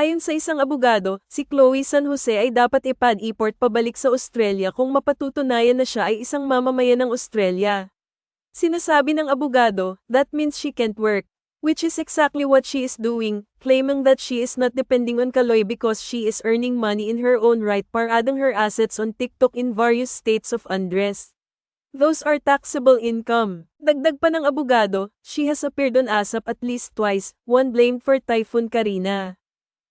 Ayon sa isang abogado, si Chloe San Jose ay dapat ipad-import pabalik sa Australia kung mapatutunayan na siya ay isang mamamayan ng Australia. Sinasabi ng abogado, that means she can't work. Which is exactly what she is doing, claiming that she is not depending on Kaloy because she is earning money in her own right parading her assets on TikTok in various states of undress. Those are taxable income. Dagdag pa ng abogado, she has appeared on ASAP at least twice, one blamed for Typhoon Karina.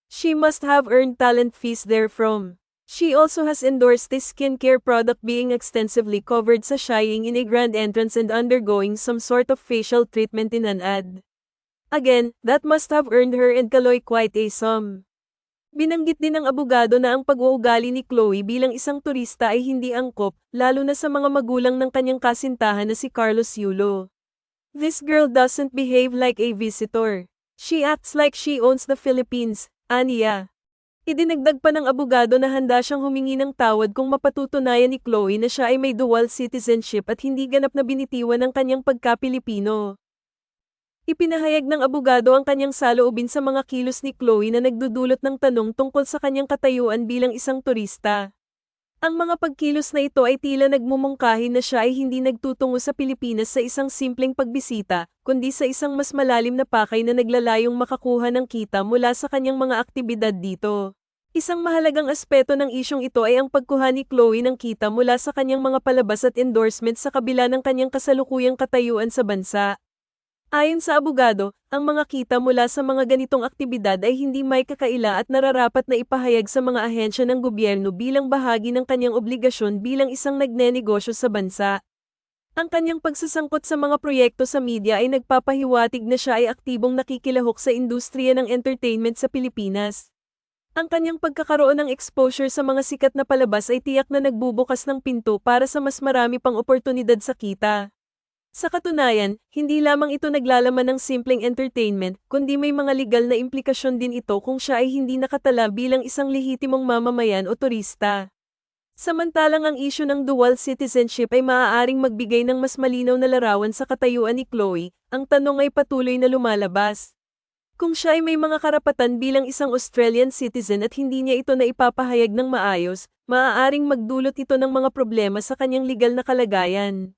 She must have earned talent fees therefrom. She also has endorsed this skincare product being extensively covered sa shying in a grand entrance and undergoing some sort of facial treatment in an ad. Again, that must have earned her and Kaloy quite a sum. Binanggit din ng abogado na ang pag-uugali ni Chloe bilang isang turista ay hindi angkop, lalo na sa mga magulang ng kanyang kasintahan na si Carlos Yulo. This girl doesn't behave like a visitor. She acts like she owns the Philippines, aniya. Idinagdag pa ng abogado na handa siyang humingi ng tawad kung mapatutunayan ni Chloe na siya ay may dual citizenship at hindi ganap na binitiwan ng kanyang pagka-Pilipino. Ipinahayag ng abogado ang kanyang saloobin sa mga kilos ni Chloe na nagdudulot ng tanong tungkol sa kanyang katayuan bilang isang turista. Ang mga pagkilos na ito ay tila nagmumungkahi na siya ay hindi nagtutungo sa Pilipinas sa isang simpleng pagbisita, kundi sa isang mas malalim na pakay na naglalayong makakuha ng kita mula sa kanyang mga aktibidad dito. Isang mahalagang aspeto ng isyong ito ay ang pagkuha ni Chloe ng kita mula sa kanyang mga palabas at endorsements sa kabila ng kanyang kasalukuyang katayuan sa bansa. Ayon sa abogado, ang mga kita mula sa mga ganitong aktibidad ay hindi may kakaila at nararapat na ipahayag sa mga ahensya ng gobyerno bilang bahagi ng kanyang obligasyon bilang isang nagnenegosyo sa bansa. Ang kanyang pagsasangkot sa mga proyekto sa media ay nagpapahiwatig na siya ay aktibong nakikilahok sa industriya ng entertainment sa Pilipinas. Ang kanyang pagkakaroon ng exposure sa mga sikat na palabas ay tiyak na nagbubukas ng pinto para sa mas marami pang oportunidad sa kita. Sa katunayan, hindi lamang ito naglalaman ng simpleng entertainment, kundi may mga legal na implikasyon din ito kung siya ay hindi nakatala bilang isang lehitimong mamamayan o turista. Samantalang ang isyu ng dual citizenship ay maaaring magbigay ng mas malinaw na larawan sa katayuan ni Chloe, ang tanong ay patuloy na lumalabas. Kung siya ay may mga karapatan bilang isang Australian citizen at hindi niya ito na ipapahayag ng maayos, maaaring magdulot ito ng mga problema sa kanyang legal na kalagayan.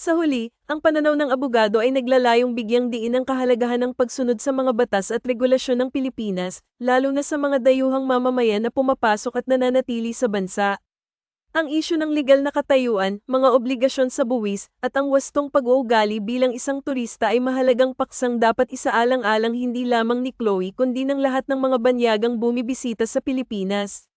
Sa huli, ang pananaw ng abogado ay naglalayong bigyang diin ang kahalagahan ng pagsunod sa mga batas at regulasyon ng Pilipinas, lalo na sa mga dayuhang mamamayan na pumapasok at nananatili sa bansa. Ang isyu ng legal na katayuan, mga obligasyon sa buwis, at ang wastong pag-uugali bilang isang turista ay mahalagang paksang dapat isaalang-alang hindi lamang ni Chloe kundi ng lahat ng mga banyagang bumibisita sa Pilipinas.